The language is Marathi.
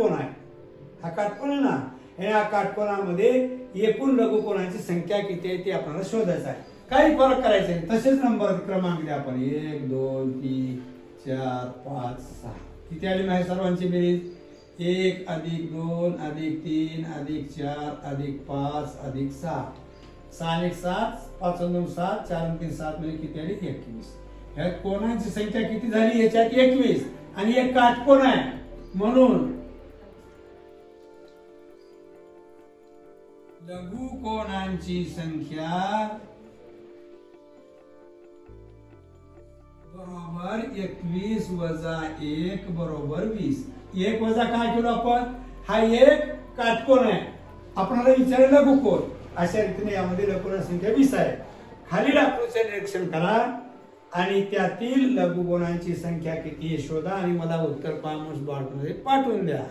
काटकोण आहे? हा काटकोण आहे ना? या काटकोणामध्ये एकूण लघुकोणाची संख्या किती आहे ते आपल्याला शोधायचं आहे. काही फरक करायचा आहे. तसेच नंबर क्रमांक द्या आपण. एक दोन तीन चार पाच सहा. किती आली माहिती सर्वांची बेरीज? एक अधिक दोन अधिक तीन अधिक चार अधिक पाच अधिक सहा. सहा एक सात पाच दोन सात चार तीन सात म्हणजे किती आली? एकवीस. ह्या कोणाची संख्या किती झाली? याच्यात एकवीस. आणि एक काटकोण आहे? म्हणून लघु कोणांची संख्या? बरोबर एकवीस वजा एक बरोबर वीस. एक वजा काय केलो आपण? हा एक काटकोण आहे. आपणाला विचारलं लघु कोण? अशा रीतीने यामध्ये लघुकोण संख्या वीस आहे. खालील आकृतीचे निरीक्षण करा आणि त्यातील लघुगुणांची संख्या किती आहे शोधा आणि मला उत्तर पामोस बॉर्डमध्ये पाठवून द्या.